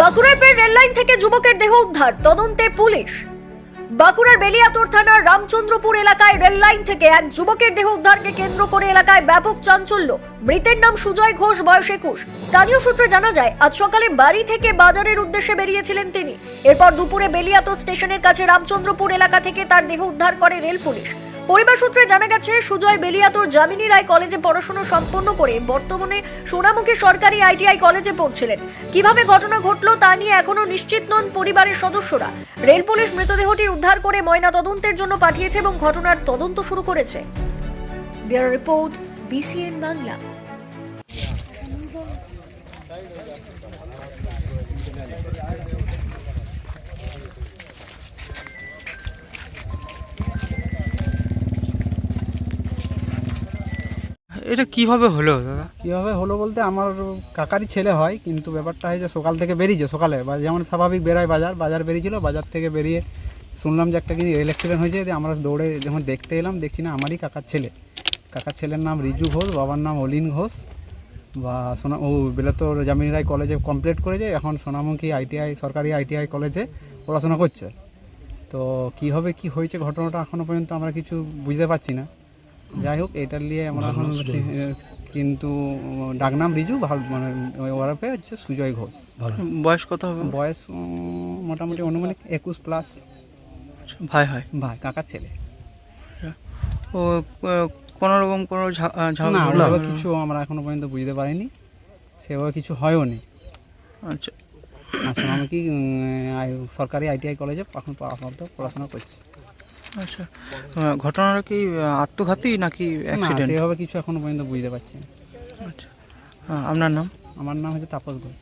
বাঁকুড়ার ফের রেললাইন থেকে যুবকের দেহ উদ্ধার, তদন্তে পুলিশ। বাঁকুড়ার বেলিয়াতোর থানার রামচন্দ্রপুর এলাকায় রেললাইন থেকে এক যুবকের দেহ উদ্ধারকে কেন্দ্র করে এলাকায় ব্যাপক চাঞ্চল্য। মৃতের নাম সুজয় ঘোষ, বয়স একুশ। স্থানীয় সূত্রে জানা যায়, আজ সকালে বাড়ি থেকে বাজারের উদ্দেশ্যে বেরিয়েছিলেন তিনি। এরপর দুপুরে বেলিয়াতোর স্টেশনের কাছে রামচন্দ্রপুর এলাকা থেকে তার দেহ উদ্ধার করে রেল পুলিশ। পরিবার সূত্রে জানা গেছে, সুজয় বেলিয়াতোর জামিনী রায় কলেজে পড়াশোনা সম্পন্ন করে বর্তমানে সোনামুখী সরকারি আইটিআই কলেজে পড়ছিলেন। কীভাবে ঘটনা ঘটলো তা নিয়ে এখনও নিশ্চিত নন পরিবারের সদস্যরা। রেল পুলিশ মৃতদেহটি উদ্ধার করে ময়না তদন্তের জন্য পাঠিয়েছে এবং ঘটনার তদন্ত শুরু করেছে। Report, BCN Bangla. এটা কীভাবে হলো, দাদা? কীভাবে হলো বলতে আমার কাকারই ছেলে হয়, কিন্তু ব্যাপারটা হয়েছে সকাল থেকে বেরিয়েছে, সকালে বা যেমন স্বাভাবিক বেরোয় বাজার বাজার বেরিয়েছিল, বাজার থেকে বেরিয়ে শুনলাম যে একটা কি রেল অ্যাক্সিডেন্ট হয়েছে দিয়ে আমরা দৌড়ে যখন দেখতে এলাম, দেখছি না আমারই কাকার ছেলে। কাকার ছেলের নাম রিজু ঘোষ, বাবার নাম অলিন ঘোষ, বা সোনা, ও বেলাতোর জামিনী রায় কলেজে কমপ্লিট করেছে, এখন সোনামুখী আইটিআই, সরকারি আইটিআই কলেজে পড়াশোনা করছে। তো কীভাবে কি হয়েছে ঘটনাটা এখনও পর্যন্ত আমরা কিছু বুঝতে পারছি না। যাই হোক এটার নিয়ে আমরা এখন কিন্তু ডাকনাম রিজু ভালো মানে ওরফে হচ্ছে সুজয় ঘোষ। বয়স কত হবে? বয়স মোটামুটি অনুমানিক একুশ প্লাস। ভাই হয় ভাই কাকার ছেলে। ও কোনো রকম কোনো ঝামেলা? কিছু আমরা এখনও পর্যন্ত বুঝতে পারিনি। সেভাবে কিছু হয়ও নি। আচ্ছা। আসলে আমি কি আই- সরকারি আইটিআই কলেজে এখন আপাতত পড়াশোনা করছি। আচ্ছা। ঘটনাটা কি আত্মঘাতী নাকি অ্যাক্সিডেন্ট সেভাবে কিছু এখনও পর্যন্ত বুঝতে পারছি আচ্ছা। আপনার নাম? আমার নাম হচ্ছে তাপস ঘোষ।